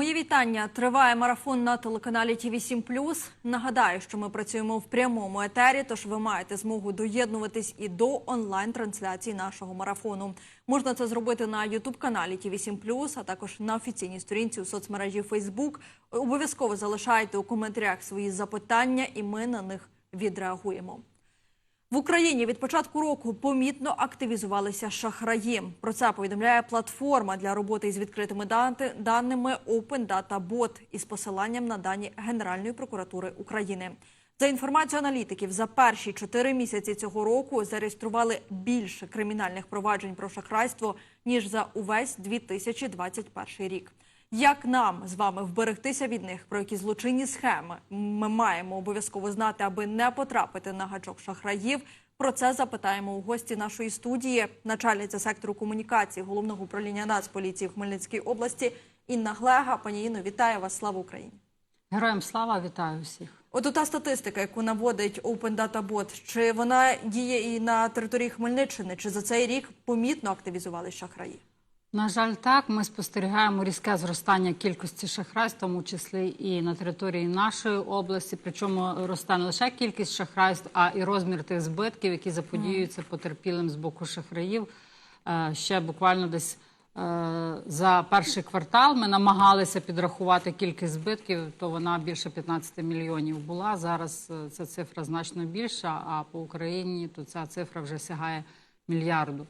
Мої вітання. Триває марафон на телеканалі ТВ 7 Нагадаю, що ми працюємо в прямому етері, тож ви маєте змогу доєднуватись і до онлайн-трансляції нашого марафону. Можна це зробити на Ютуб каналі ТВ 7 а також на офіційній сторінці у соцмережі Facebook. Обов'язково залишайте у коментарях свої запитання, і ми на них відреагуємо. В Україні від початку року помітно активізувалися шахраї. Про це повідомляє платформа для роботи із відкритими даними Open Data Bot із посиланням на дані Генеральної прокуратури України. За інформацією аналітиків, за перші чотири місяці цього року зареєстрували більше кримінальних проваджень про шахрайство ніж за увесь 2021 рік. Як нам з вами вберегтися від них, про які злочинні схеми ми маємо обов'язково знати, аби не потрапити на гачок шахраїв? Про це запитаємо у гості нашої студії, начальниця сектору комунікації головного управління Нацполіції в Хмельницькій області Інна Глега. Пані Інно, вітаю вас! Слава Україні! Героям слава, вітаю всіх. От та статистика, яку наводить Open Data Bot, чи вона діє і на території Хмельниччини, чи за цей рік помітно активізувалися шахраї? На жаль, так ми спостерігаємо різке зростання кількості шахрайств, в тому числі і на території нашої області. Причому росте не лише кількість шахрайств, а і розмір тих збитків, які заподіюються потерпілим з боку шахраїв. Е, Ще буквально десь е, за перший квартал ми намагалися підрахувати кількість збитків, то вона більше 15 мільйонів була. Зараз е, ця цифра значно більша. А по Україні то ця цифра вже сягає мільярду.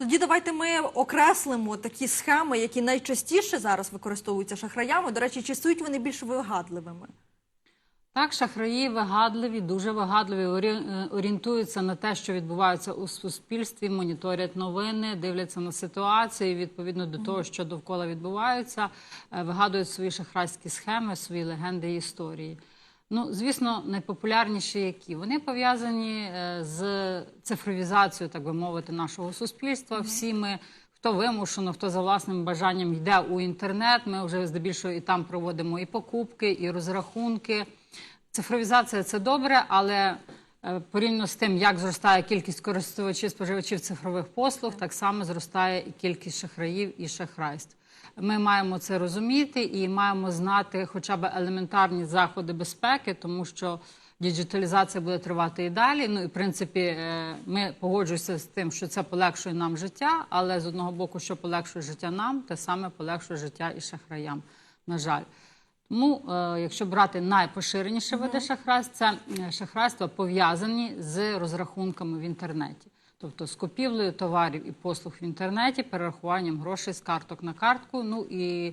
Тоді давайте ми окреслимо такі схеми, які найчастіше зараз використовуються шахраями. До речі, чи стають вони більш вигадливими? Так, шахраї вигадливі, дуже вигадливі, е, орієнтуються на те, що відбувається у суспільстві, моніторять новини, дивляться на ситуацію. Відповідно до того, що довкола відбувається, е, вигадують свої шахрайські схеми, свої легенди і історії. Ну, звісно, найпопулярніші які вони пов'язані е, з цифровізацією, так би мовити, нашого суспільства. Всі ми. Хто вимушено, хто за власним бажанням йде у інтернет. Ми вже здебільшого і там проводимо і покупки, і розрахунки. Цифровізація це добре, але е, порівняно з тим, як зростає кількість користувачів споживачів цифрових послуг, так само зростає і кількість шахраїв і шахрайств. Ми маємо це розуміти і маємо знати хоча б елементарні заходи безпеки, тому що діджиталізація буде тривати і далі. Ну і в принципі, е, ми погоджуємося з тим, що це полегшує нам життя, але з одного боку, що полегшує життя нам, те саме полегшує життя і шахраям. На жаль. Тому, е, якщо брати найпоширеніші види шахрайств, це е, шахрайства пов'язані з розрахунками в інтернеті, тобто з купівлею товарів і послуг в інтернеті, перерахуванням грошей з карток на картку. Ну і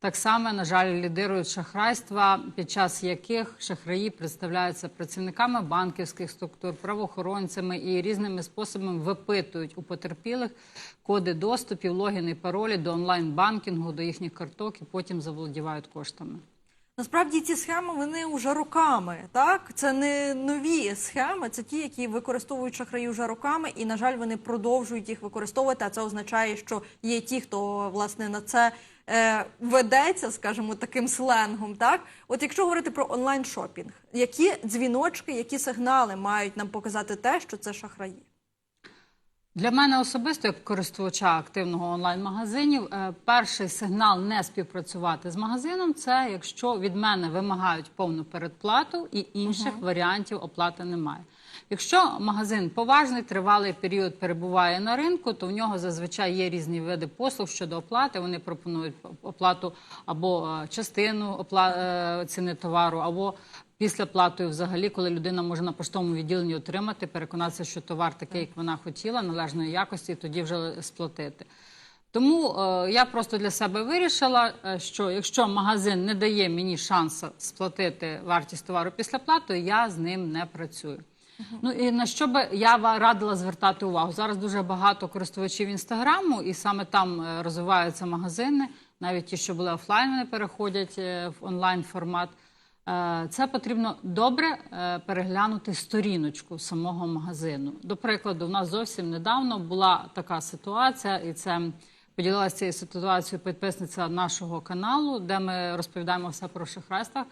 так само, на жаль, лідирують шахрайства, під час яких шахраї представляються працівниками банківських структур, правоохоронцями і різними способами випитують у потерпілих коди доступів, логіни, паролі до онлайн-банкінгу, до їхніх карток і потім заволодівають коштами. Насправді ці схеми вони вже роками. Так це не нові схеми, це ті, які використовують шахраї вже роками, і на жаль, вони продовжують їх використовувати. А це означає, що є ті, хто власне на це е, ведеться, скажімо, таким сленгом. Так, от якщо говорити про онлайн шопінг, які дзвіночки, які сигнали мають нам показати те, що це шахраї? Для мене особисто, як користувача активного онлайн-магазинів, е, перший сигнал не співпрацювати з магазином це якщо від мене вимагають повну передплату і інших варіантів оплати немає. Якщо магазин поважний, тривалий період перебуває на ринку, то в нього зазвичай є різні види послуг щодо оплати. Вони пропонують оплату або е, частину е, ціни товару, або після платою, взагалі, коли людина може на поштовому відділенні отримати, переконатися, що товар такий, як вона хотіла, належної якості, і тоді вже сплатити. Тому е, я просто для себе вирішила, е, що якщо магазин не дає мені шансу сплатити вартість товару після плати, я з ним не працюю. Ну і на що би я радила звертати увагу? Зараз дуже багато користувачів інстаграму, і саме там е, розвиваються магазини, навіть ті, що були офлайн, вони переходять е, в онлайн формат. Е, Це потрібно добре е, переглянути сторіночку самого магазину. До прикладу, в нас зовсім недавно була така ситуація, і це поділилася цією ситуацією підписниця нашого каналу, де ми розповідаємо все про шахрайства.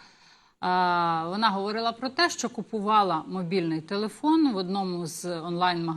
Вона говорила про те, що купувала мобільний телефон в одному з онлайн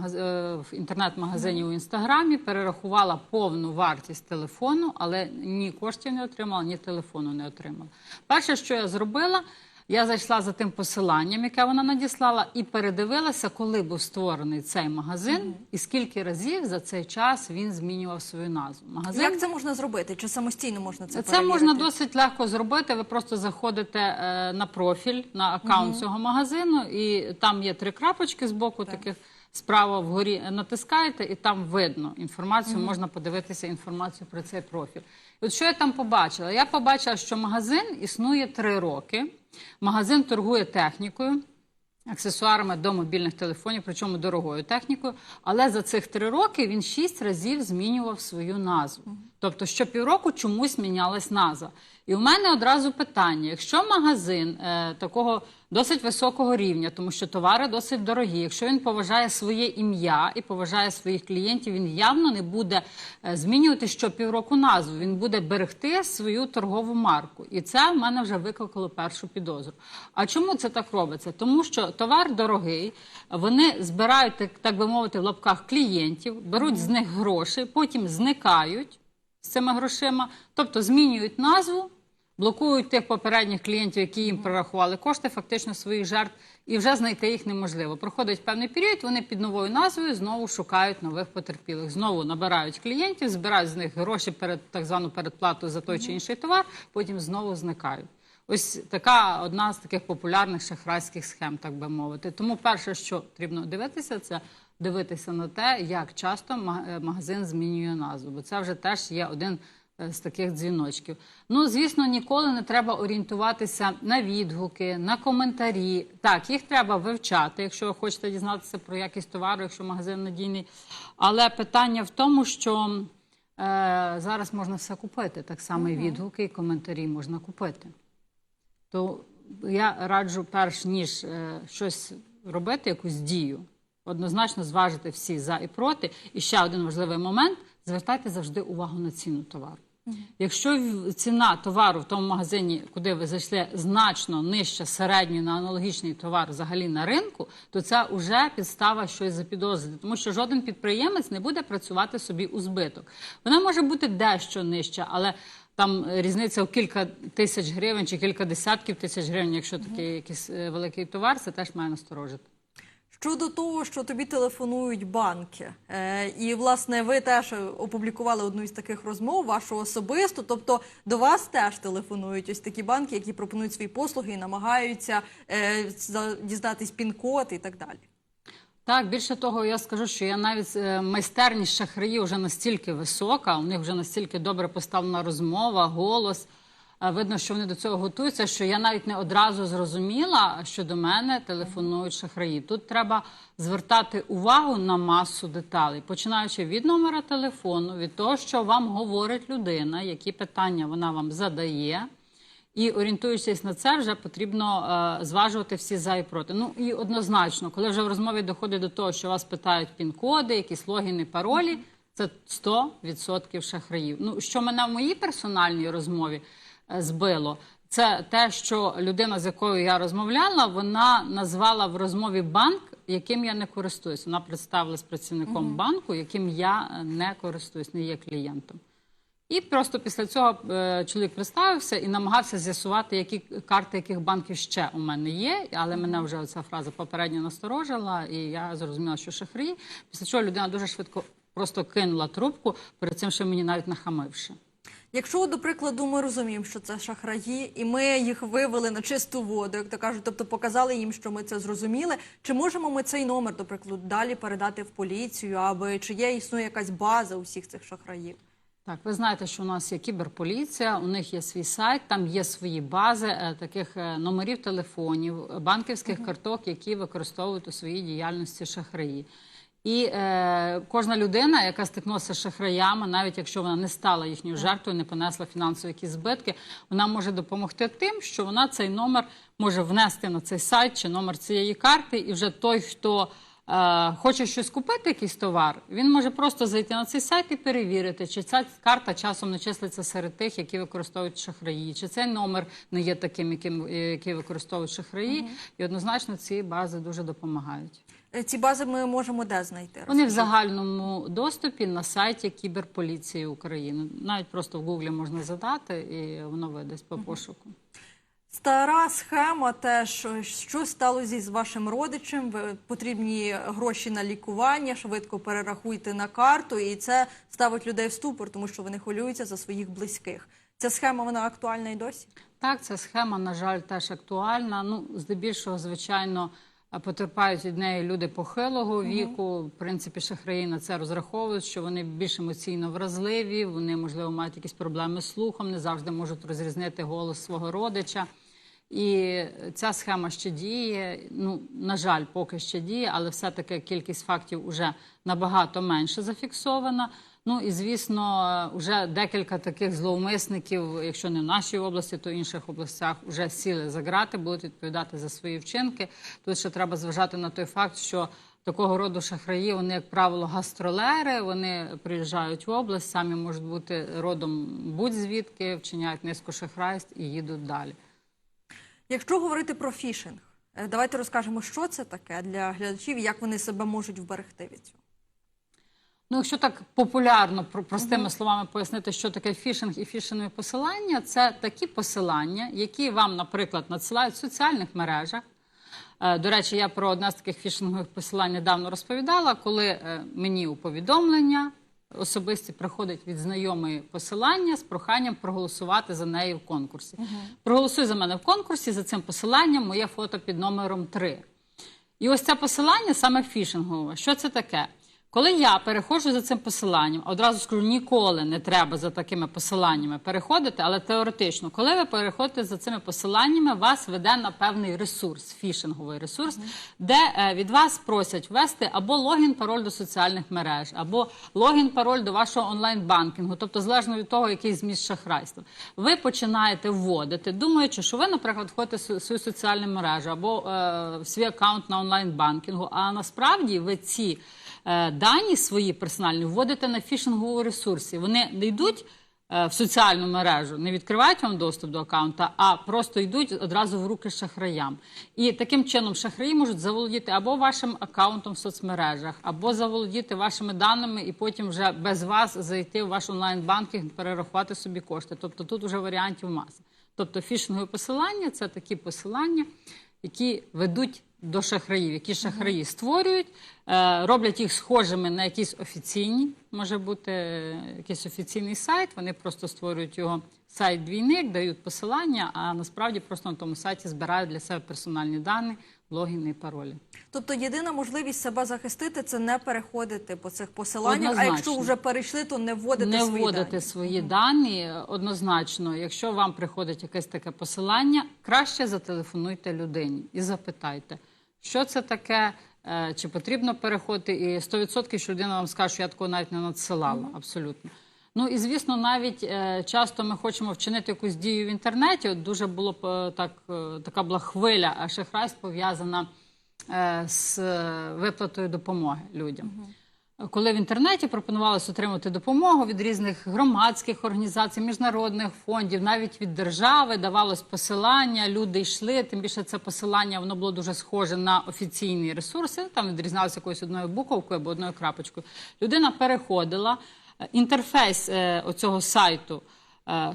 в інтернет-магазинів у інстаграмі, перерахувала повну вартість телефону, але ні коштів не отримала, ні телефону не отримала. Перше, що я зробила, я зайшла за тим посиланням, яке вона надіслала, і передивилася, коли був створений цей магазин, і скільки разів за цей час він змінював свою назву. Магазин Як це можна зробити? Чи самостійно можна це це перевірити? можна досить легко зробити. Ви просто заходите е, на профіль, на аккаунт цього магазину, і там є три крапочки з боку таких. Справа вгорі натискаєте, і там видно інформацію. Можна подивитися інформацію про цей профіль. І от що я там побачила? Я побачила, що магазин існує три роки. Магазин торгує технікою аксесуарами до мобільних телефонів, причому дорогою технікою. Але за цих три роки він шість разів змінював свою назву. Тобто, що півроку чомусь мінялась назва. І у мене одразу питання: якщо магазин е, такого досить високого рівня, тому що товари досить дорогі, якщо він поважає своє ім'я і поважає своїх клієнтів, він явно не буде е, змінювати що півроку назву. Він буде берегти свою торгову марку. І це в мене вже викликало першу підозру. А чому це так робиться? Тому що товар дорогий, вони збирають, так, так би мовити, в лапках клієнтів, беруть з них гроші, потім зникають з цими грошима, тобто змінюють назву, блокують тих попередніх клієнтів, які їм прорахували кошти, фактично своїх жертв, і вже знайти їх неможливо. Проходить певний період, вони під новою назвою знову шукають нових потерпілих. Знову набирають клієнтів, збирають з них гроші перед так звану передплату за той чи інший товар, потім знову зникають. Ось така одна з таких популярних шахрайських схем, так би мовити. Тому перше, що потрібно дивитися, це дивитися на те, як часто е, магазин змінює назву, бо це вже теж є один з таких дзвіночків. Ну, звісно, ніколи не треба орієнтуватися на відгуки, на коментарі. Так, їх треба вивчати, якщо ви хочете дізнатися про якість товару, якщо магазин надійний. Але питання в тому, що е, зараз можна все купити. Так само і відгуки, і коментарі можна купити. То я раджу, перш ніж е, щось робити, якусь дію, однозначно зважити всі за і проти. І ще один важливий момент: звертайте завжди увагу на ціну товару. Якщо ціна товару в тому магазині, куди ви зайшли, значно нижча середньої на аналогічний товар взагалі на ринку, то це вже підстава щось запідозрити, тому що жоден підприємець не буде працювати собі у збиток. Вона може бути дещо нижча, але там е, різниця в кілька тисяч гривень чи кілька десятків тисяч гривень, якщо такий якийсь е, великий товар, це теж має насторожити. Щодо того, що тобі телефонують банки, е, і власне ви теж опублікували одну із таких розмов, вашу особисту. Тобто до вас теж телефонують ось такі банки, які пропонують свої послуги і намагаються е, дізнатись пін-код і так далі. Так, більше того, я скажу, що я навіть е, майстерність шахраїв вже настільки висока, у них вже настільки добре поставлена розмова, голос. Видно, що вони до цього готуються, що я навіть не одразу зрозуміла, що до мене телефонують шахраї. Тут треба звертати увагу на масу деталей, починаючи від номера телефону, від того, що вам говорить людина, які питання вона вам задає. І орієнтуючись на це, вже потрібно е, зважувати всі за і проти. Ну і однозначно, коли вже в розмові доходить до того, що вас питають пін-коди, якісь логіни, паролі, це 100% шахраїв. Ну що мене в моїй персональній розмові збило, це те, що людина, з якою я розмовляла, вона назвала в розмові банк, яким я не користуюсь. Вона представилась працівником банку, яким я не користуюсь, не є клієнтом. І просто після цього е, чоловік представився і намагався з'ясувати, які карти яких банків ще у мене є. Але мене вже ця фраза попередньо насторожила, і я зрозуміла, що шахраї. Після чого людина дуже швидко просто кинула трубку, перед цим ще мені навіть нахамивши. Якщо, до прикладу, ми розуміємо, що це шахраї, і ми їх вивели на чисту воду, як то кажуть, тобто показали їм, що ми це зрозуміли. Чи можемо ми цей номер, до прикладу, далі передати в поліцію, аби чи є існує якась база усіх цих шахраїв? Так, ви знаєте, що у нас є кіберполіція, у них є свій сайт, там є свої бази е, таких е, номерів телефонів, банківських карток, які використовують у своїй діяльності шахраї. І е, кожна людина, яка стикнулася з шахраями, навіть якщо вона не стала їхньою жертвою, не понесла фінансові якісь збитки, вона може допомогти тим, що вона цей номер може внести на цей сайт чи номер цієї карти, і вже той, хто е, хоче щось купити, якийсь товар, він може просто зайти на цей сайт і перевірити, чи ця карта часом не числиться серед тих, які використовують шахраї, чи цей номер не є таким, яким, е, який використовують шахраї. І однозначно ці бази дуже допомагають. Е, Ці бази ми можемо де знайти? Вони в загальному доступі на сайті Кіберполіції України. Навіть просто в Гуглі можна задати, і воно видасть по пошуку. Стара схема теж, що сталося з вашим родичем, потрібні гроші на лікування, швидко перерахуйте на карту, і це ставить людей в ступор, тому що вони хвилюються за своїх близьких. Ця схема вона актуальна і досі. Так, ця схема, на жаль, теж актуальна. Ну, здебільшого, звичайно, потерпають від неї люди похилого віку. В принципі, шахраї на це розраховують, що вони більш емоційно вразливі, вони, можливо, мають якісь проблеми з слухом, не завжди можуть розрізнити голос свого родича. І ця схема ще діє. Ну, на жаль, поки ще діє, але все-таки кількість фактів вже набагато менше зафіксована. Ну і звісно, вже декілька таких зловмисників, якщо не в нашій області, то в інших областях вже сіли за грати, будуть відповідати за свої вчинки. Тут ще треба зважати на той факт, що такого роду шахраї, вони, як правило, гастролери. Вони приїжджають в область, самі можуть бути родом будь-звідки, вчиняють низку шахрайств і їдуть далі. Якщо говорити про фішинг, е, давайте розкажемо, що це таке для глядачів як вони себе можуть вберегти від цього. Ну, якщо так популярно про- простими словами пояснити, що таке фішинг і фішингові посилання, це такі посилання, які вам, наприклад, надсилають в соціальних мережах. Е, До речі, я про одне з таких фішингових посилань недавно розповідала, коли е, мені у повідомлення особисті приходить від знайомої посилання з проханням проголосувати за неї в конкурсі. Проголосуй за мене в конкурсі за цим посиланням моє фото під номером 3. І ось це посилання саме фішингове. Що це таке? Коли я переходжу за цим посиланням, одразу скажу, ніколи не треба за такими посиланнями переходити, але теоретично, коли ви переходите за цими посиланнями, вас веде на певний ресурс, фішинговий ресурс, де е, від вас просять ввести або логін, пароль до соціальних мереж, або логін, пароль до вашого онлайн-банкінгу, тобто залежно від того, який зміст шахрайства. Ви починаєте вводити, думаючи, що ви, наприклад, входите в свою соціальну мережу або е, в свій аккаунт на онлайн-банкінгу, а насправді ви ці дані свої персональні вводите на фішинговому ресурсі. Вони не йдуть е, в соціальну мережу, не відкривають вам доступ до аккаунта, а просто йдуть одразу в руки шахраям. І таким чином шахраї можуть заволодіти або вашим аккаунтом в соцмережах, або заволодіти вашими даними і потім вже без вас зайти в ваш онлайн-банкінг, перерахувати собі кошти. Тобто тут вже варіантів маса. Тобто фішингові посилання це такі посилання, які ведуть до шахраїв, які шахраї створюють, е, роблять їх схожими на якісь офіційні, може бути е, якийсь офіційний сайт. Вони просто створюють його сайт двійник, дають посилання, а насправді просто на тому сайті збирають для себе персональні дані, логіни і паролі. Тобто єдина можливість себе захистити це не переходити по цих посиланнях, а якщо вже перейшли, то не вводити не свої вводити дані. свої дані однозначно. Якщо вам приходить якесь таке посилання, краще зателефонуйте людині і запитайте, що це таке, е, чи потрібно переходити. І 100% що людина вам скаже, що я такого навіть не надсилала. Абсолютно. Ну і звісно, навіть е, часто ми хочемо вчинити якусь дію в інтернеті. От дуже було б е, так, е, така була хвиля а шахрайств пов'язана е, з е, виплатою допомоги людям. Коли в інтернеті пропонувалось отримати допомогу від різних громадських організацій, міжнародних фондів, навіть від держави давалось посилання, люди йшли. Тим більше це посилання воно було дуже схоже на офіційні ресурси. Там відрізнялося якоюсь одною буковкою або одною крапочкою. Людина переходила. Е, Інтерфейс е, оцього сайту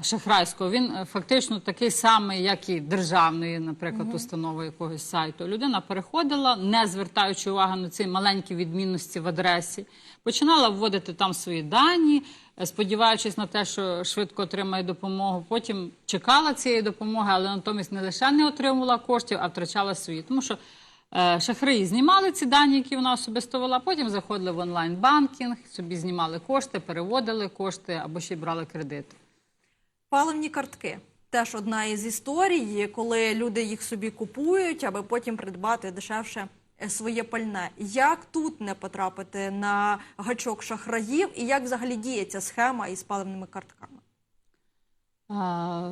шахрайського, він е, фактично такий самий, як і державної, наприклад, установи якогось сайту. Людина переходила, не звертаючи увагу на ці маленькі відмінності в адресі, починала вводити там свої дані, е, сподіваючись на те, що швидко отримає допомогу. Потім чекала цієї допомоги, але натомість не лише не отримувала коштів, а втрачала свої. Тому що Е, Шахраї знімали ці дані, які вона особисто вела, потім заходили в онлайн-банкінг, собі знімали кошти, переводили кошти або ще й брали кредити. Паливні картки. Теж одна із історій, коли люди їх собі купують, аби потім придбати дешевше е, своє пальне. Як тут не потрапити на гачок шахраїв і як взагалі діє ця схема із паливними картками?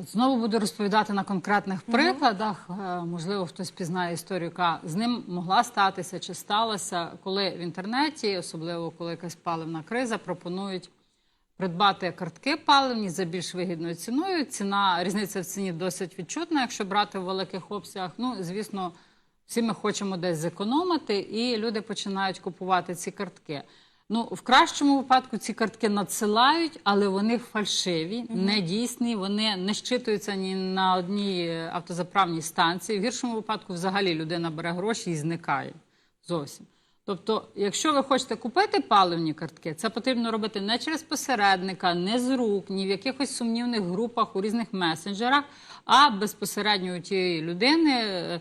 Знову буду розповідати на конкретних прикладах. Е, Можливо, хтось пізнає історію, яка з ним могла статися чи сталася, коли в інтернеті, особливо коли якась паливна криза, пропонують придбати картки паливні за більш вигідною ціною. Ціна різниця в ціні досить відчутна, якщо брати в великих обсягах. Ну, звісно, всі ми хочемо десь зекономити, і люди починають купувати ці картки. Ну, в кращому випадку ці картки надсилають, але вони фальшиві, недійсні, вони не щитуються ні на одній автозаправній станції. В гіршому випадку взагалі людина бере гроші і зникає зовсім. Тобто, якщо ви хочете купити паливні картки, це потрібно робити не через посередника, не з рук, ні в якихось сумнівних групах у різних месенджерах, а безпосередньо у тієї людини, е,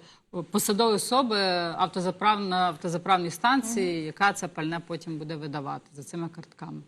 посадової особи автозаправ на автозаправній станції, яка це пальне потім буде видавати за цими картками.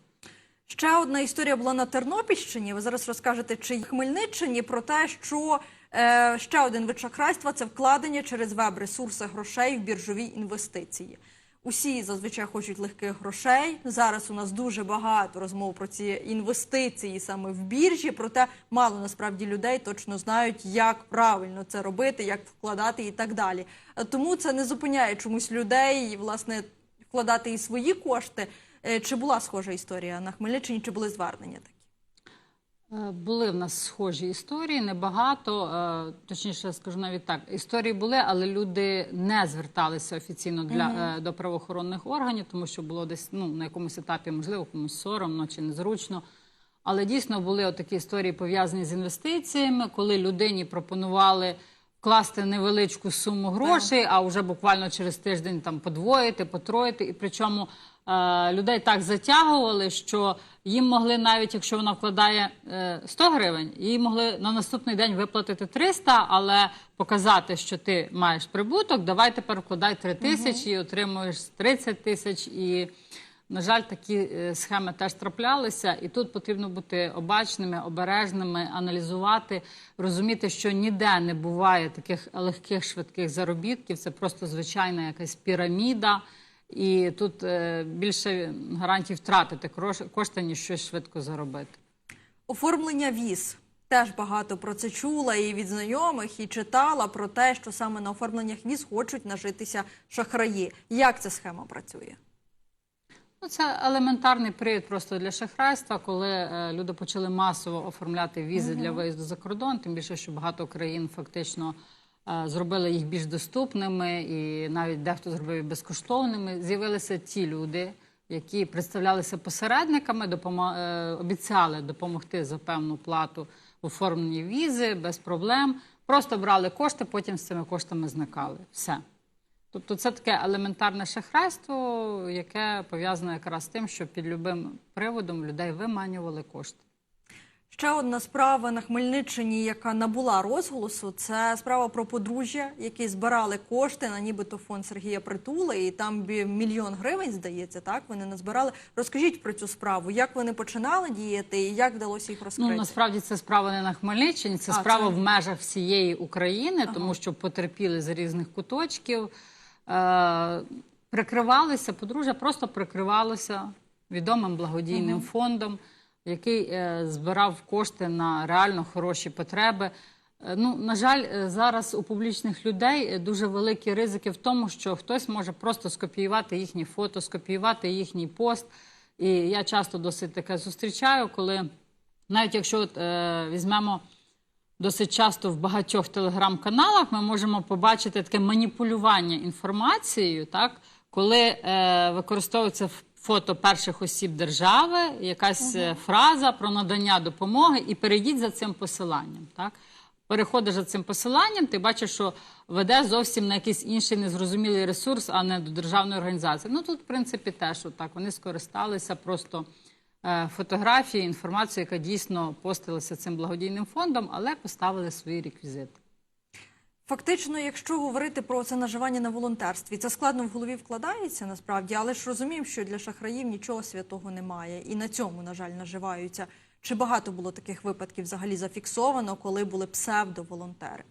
Ще одна історія була на Тернопільщині. Ви зараз розкажете, чи в Хмельниччині про те, що е, ще один вид шахрайства це вкладення через веб-ресурси грошей в біржові інвестиції. Усі зазвичай хочуть легких грошей. Зараз у нас дуже багато розмов про ці інвестиції саме в біржі. Проте мало насправді людей точно знають, як правильно це робити, як вкладати і так далі. Тому це не зупиняє чомусь людей, власне, вкладати і свої кошти. Е, Чи була схожа історія на Хмельниччині, чи були звернення такі? Е, Були в нас схожі історії, небагато. е, Точніше, скажу навіть так. Історії були, але люди не зверталися офіційно для е, до правоохоронних органів, тому що було десь ну на якомусь етапі, можливо, комусь соромно чи незручно. Але дійсно були такі історії пов'язані з інвестиціями, коли людині пропонували вкласти невеличку суму грошей, а вже буквально через тиждень там подвоїти, потроїти. І причому е, людей так затягували, що їм могли навіть, якщо вона вкладає е, 100 гривень, їй могли на наступний день виплатити 300, але показати, що ти маєш прибуток, давай тепер вкладай 3 тисячі і отримуєш 30 тисяч. І, на жаль, такі е, схеми теж траплялися, і тут потрібно бути обачними, обережними, аналізувати, розуміти, що ніде не буває таких легких швидких заробітків. Це просто звичайна якась піраміда. І тут е, більше гарантій втратити кошти, ніж щось швидко заробити. Оформлення віз. Теж багато про це чула і від знайомих, і читала про те, що саме на оформленнях віз хочуть нажитися шахраї. Як ця схема працює? Ну, це елементарний привід просто для шахрайства, коли е, люди почали масово оформляти візи для виїзду за кордон, тим більше, що багато країн фактично е, зробили їх більш доступними, і навіть дехто зробив їх безкоштовними. З'явилися ті люди, які представлялися посередниками, допомо- е, обіцяли допомогти за певну плату в оформленні візи без проблем. Просто брали кошти, потім з цими коштами зникали. Все. Тобто це таке елементарне шахрайство, яке пов'язане якраз з тим, що під любим приводом людей виманювали кошти. Ще одна справа на Хмельниччині, яка набула розголосу, це справа про подружжя, які збирали кошти на нібито фонд Сергія Притули, і там мільйон гривень, здається, так вони назбирали. Розкажіть про цю справу, як вони починали діяти і як вдалося їх розкрити? Ну насправді це справа не на Хмельниччині, це А, справа це- в межах всієї України, тому що потерпіли з різних куточків. Е, прикривалися, подружжя просто прикривалося відомим благодійним фондом, який е, збирав кошти на реально хороші потреби. Е, Ну, на жаль, зараз у публічних людей дуже великі ризики в тому, що хтось може просто скопіювати їхні фото, скопіювати їхній пост. І я часто досить таке зустрічаю, коли навіть якщо от, е, візьмемо досить часто в багатьох телеграм-каналах, ми можемо побачити таке маніпулювання інформацією, так, коли е, використовується фото перших осіб держави, якась е, фраза про надання допомоги, і перейдіть за цим посиланням. Так. Переходиш за цим посиланням, ти бачиш, що веде зовсім на якийсь інший незрозумілий ресурс, а не до державної організації. Ну тут, в принципі, теж отак. Вони скористалися просто фотографії, інформацією, яка дійсно постилася цим благодійним фондом, але поставили свої реквізити. Фактично, якщо говорити про це наживання на волонтерстві, це складно в голові вкладається насправді, але ж розуміємо, що для шахраїв нічого святого немає, і на цьому, на жаль, наживаються. Чи багато було таких випадків взагалі зафіксовано, коли були псевдоволонтери?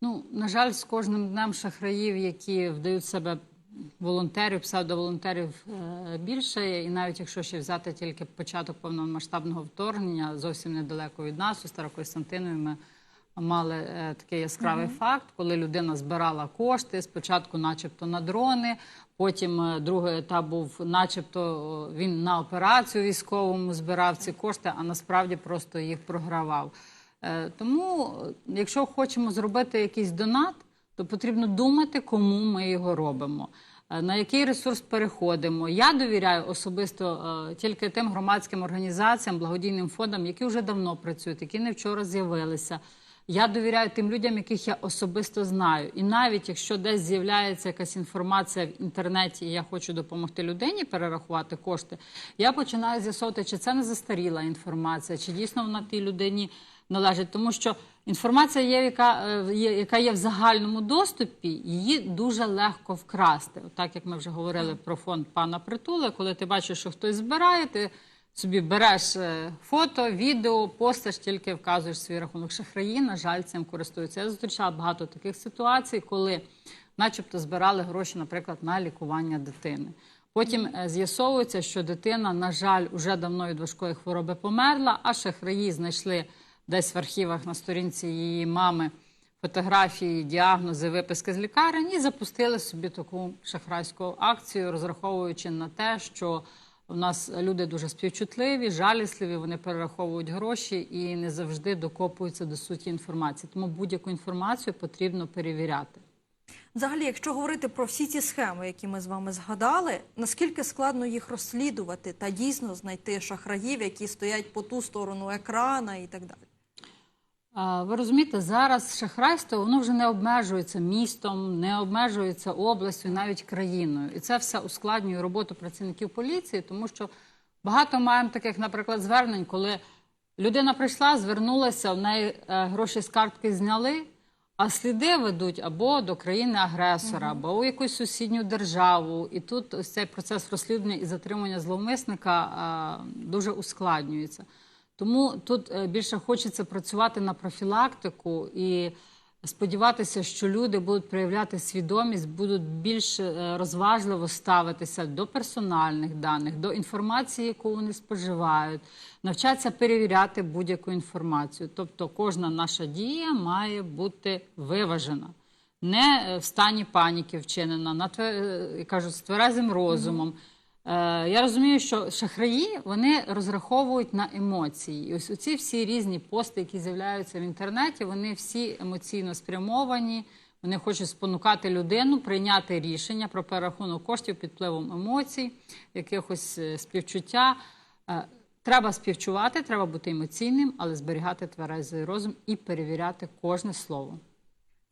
Ну, на жаль, з кожним днем шахраїв, які вдають себе волонтерів, псевдоволонтерів е, більше. І навіть якщо ще взяти тільки початок повномасштабного вторгнення, зовсім недалеко від нас, у Старокостянтинові ми мали е, такий яскравий факт, коли людина збирала кошти, спочатку, начебто, на дрони. Потім е, другий етап був, начебто, він на операцію військовому збирав ці кошти, а насправді просто їх програвав. Тому, якщо хочемо зробити якийсь донат, то потрібно думати, кому ми його робимо. е, На який ресурс переходимо? Я довіряю особисто е, тільки тим громадським організаціям, благодійним фондам, які вже давно працюють, які не вчора з'явилися. Я довіряю тим людям, яких я особисто знаю. І навіть якщо десь з'являється якась інформація в інтернеті, і я хочу допомогти людині перерахувати кошти, я починаю з'ясовувати, чи це не застаріла інформація, чи дійсно вона тій людині належить. Тому що інформація є, яка е, є, яка є в загальному доступі, її дуже легко вкрасти. От Так як ми вже говорили про фонд пана Притули, коли ти бачиш, що хтось збирає, ти собі береш е, фото, відео, постиш, тільки вказуєш свій рахунок. Шахраї, на жаль, цим користуються. Я зустрічала багато таких ситуацій, коли, начебто, збирали гроші, наприклад, на лікування дитини. Потім е, з'ясовується, що дитина, на жаль, уже давно від важкої хвороби померла, а шахраї знайшли десь в архівах на сторінці її мами фотографії, діагнози, виписки з лікарень і запустили собі таку шахрайську акцію, розраховуючи на те, що у нас люди дуже співчутливі, жалісливі, вони перераховують гроші і не завжди докопуються до суті інформації. Тому будь-яку інформацію потрібно перевіряти. Взагалі, якщо говорити про всі ці схеми, які ми з вами згадали, наскільки складно їх розслідувати та дійсно знайти шахраїв, які стоять по ту сторону екрана і так далі? Ви розумієте, зараз шахрайство воно вже не обмежується містом, не обмежується областю, навіть країною. І це все ускладнює роботу працівників поліції, тому що багато маємо таких, наприклад, звернень, коли людина прийшла, звернулася, в неї е, гроші з картки зняли, а сліди ведуть або до країни-агресора, або у якусь сусідню державу. І тут ось цей процес розслідування і затримання зловмисника дуже ускладнюється. Тому тут е, більше хочеться працювати на профілактику і сподіватися, що люди будуть проявляти свідомість, будуть більш е, розважливо ставитися до персональних даних, до інформації, яку вони споживають, навчатися перевіряти будь-яку інформацію. Тобто, кожна наша дія має бути виважена. Не е, в стані паніки вчинена, на кажуть, з тверезим розумом. Е, Я розумію, що шахраї вони розраховують на емоції. І ось оці всі різні пости, які з'являються в інтернеті, вони всі емоційно спрямовані. Вони хочуть спонукати людину прийняти рішення про перерахунок коштів під впливом емоцій, якихось е, співчуття. Е, Треба співчувати, треба бути емоційним, але зберігати тверезий розум і перевіряти кожне слово.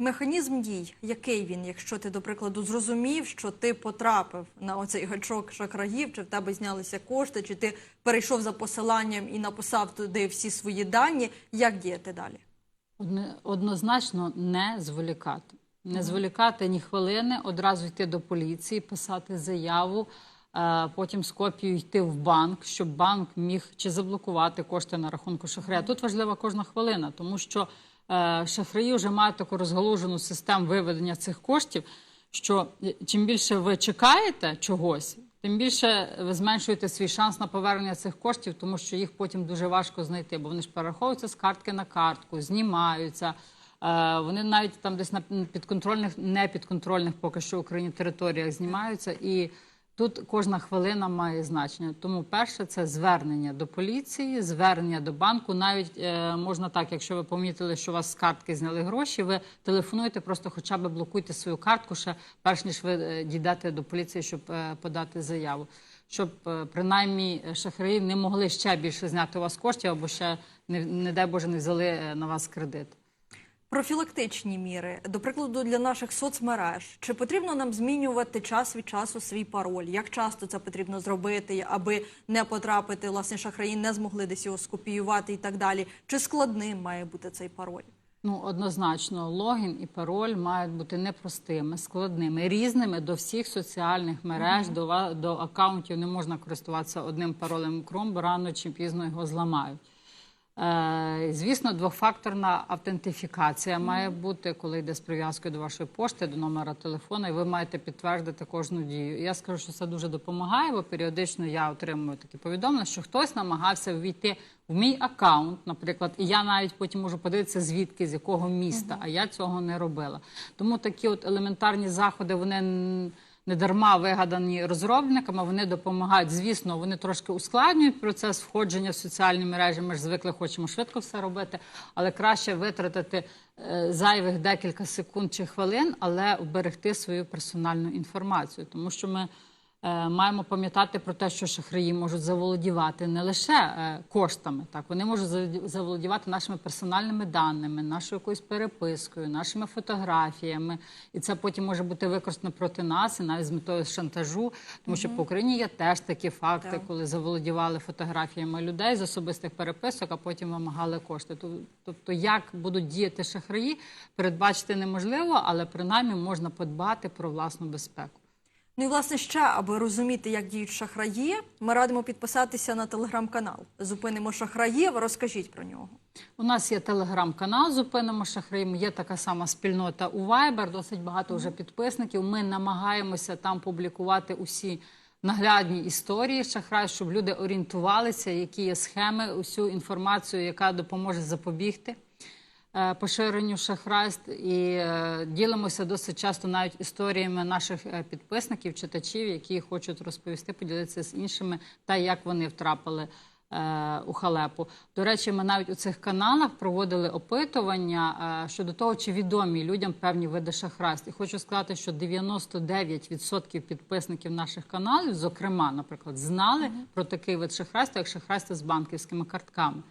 Механізм дій, який він, якщо ти, до прикладу, зрозумів, що ти потрапив на оцей гачок шахраїв, чи в тебе знялися кошти, чи ти перейшов за посиланням і написав туди всі свої дані, як діяти далі? Однозначно не зволікати. Не зволікати ні хвилини, одразу йти до поліції, писати заяву, е, потім з копією йти в банк, щоб банк міг чи заблокувати кошти на рахунку шахрая. Тут важлива кожна хвилина, тому що шахраї вже мають таку розгалужену систему виведення цих коштів, що е, чим більше ви чекаєте чогось, тим більше ви зменшуєте свій шанс на повернення цих коштів, тому що їх потім дуже важко знайти, бо вони ж перераховуються з картки на картку, знімаються. Е, Вони навіть там десь на підконтрольних, непідконтрольних поки що Україні територіях знімаються. І тут кожна хвилина має значення. Тому перше це звернення до поліції, звернення до банку. Навіть е, можна так, якщо ви помітили, що у вас з картки зняли гроші, ви телефонуєте, просто хоча б блокуйте свою картку ще перш ніж ви е, дійдете до поліції, щоб е, подати заяву. Щоб е, принаймні шахраї не могли ще більше зняти у вас коштів або ще не, не дай Боже не взяли е, на вас кредит. Профілактичні міри, до прикладу, для наших соцмереж. Чи потрібно нам змінювати час від часу свій пароль? Як часто це потрібно зробити, аби не потрапити, власне, шахраї не змогли десь його скопіювати і так далі? Чи складним має бути цей пароль? Ну, однозначно, логін і пароль мають бути непростими, складними, різними до всіх соціальних мереж, до, ва- до акаунтів не можна користуватися одним паролем Chrome, бо рано чи пізно його зламають. Е, Звісно, двофакторна автентифікація має бути, коли йде з прив'язкою до вашої пошти, до номера телефона, і ви маєте підтвердити кожну дію. Я скажу, що це дуже допомагає, бо періодично я отримую такі повідомлення, що хтось намагався ввійти в мій аккаунт, наприклад, і я навіть потім можу подивитися, звідки, з якого міста, а я цього не робила. Тому такі от елементарні заходи, вони. Не дарма вигадані розробниками, вони допомагають. Звісно, вони трошки ускладнюють процес входження в соціальні мережі. Ми ж звикли хочемо швидко все робити, але краще витратити е, зайвих декілька секунд чи хвилин, але вберегти свою персональну інформацію, тому що ми. Е, Маємо пам'ятати про те, що шахраї можуть заволодівати не лише е, коштами, так вони можуть заволодівати нашими персональними даними, нашою якоюсь перепискою, нашими фотографіями, і це потім може бути використано проти нас і навіть з метою шантажу, тому що по Україні є теж такі факти, Так. коли заволодівали фотографіями людей з особистих переписок, а потім вимагали кошти. Тобто, як будуть діяти шахраї, передбачити неможливо, але принаймні можна подбати про власну безпеку. Ну і власне ще, аби розуміти, як діють шахраї, ми радимо підписатися на телеграм-канал. Зупинимо шахраїв. Розкажіть про нього. У нас є телеграм-канал Зупинимо шахраїм. Є така сама спільнота у Viber, досить багато вже підписників. Ми намагаємося там публікувати усі наглядні історії шахрай, щоб люди орієнтувалися, які є схеми, усю інформацію, яка допоможе запобігти. Е, Поширенню шахрайств і е, ділимося досить часто навіть історіями наших е, підписників, читачів, які хочуть розповісти, поділитися з іншими, та як вони втрапили у халепу. До речі, ми навіть у цих каналах проводили опитування щодо того, чи відомі людям певні види шахрайств. І хочу сказати, що 99% підписників наших каналів, зокрема, наприклад, знали про такий вид шахрайства, як шахрайство з банківськими картками.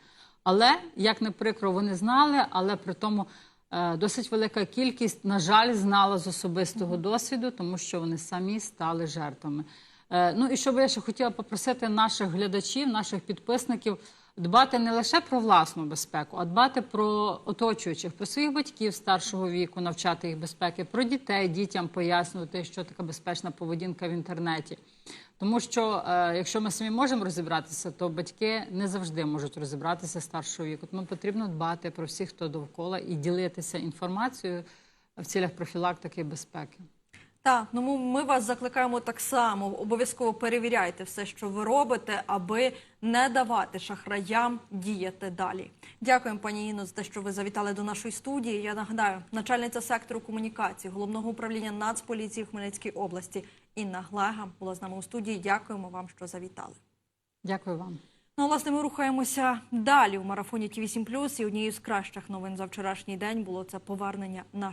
Але як не прикро, вони знали, але при тому. е, Досить велика кількість, на жаль, знала з особистого досвіду, тому що вони самі стали жертвами. Е, Ну і що би я ще хотіла попросити наших глядачів, наших підписників дбати не лише про власну безпеку, а дбати про оточуючих, про своїх батьків старшого віку, навчати їх безпеки, про дітей, дітям пояснювати, що така безпечна поведінка в інтернеті. Тому що е, якщо ми самі можемо розібратися, то батьки не завжди можуть розібратися старшого віку. Тому потрібно дбати про всіх, хто довкола, і ділитися інформацією в цілях профілактики і безпеки. Так, ну ми- вас закликаємо так само. Обов'язково перевіряйте все, що ви робите, аби не давати шахраям діяти далі. Дякуємо, пані Інно, за те, що ви завітали до нашої студії. Я нагадаю, начальниця сектору комунікації головного управління Нацполіції в Хмельницькій області Інна Глега була з нами у студії. Дякуємо вам, що завітали. Дякую вам. Ну, власне, ми рухаємося далі у марафоні Ті 8 І однією з кращих новин за вчорашній день було це повернення наших.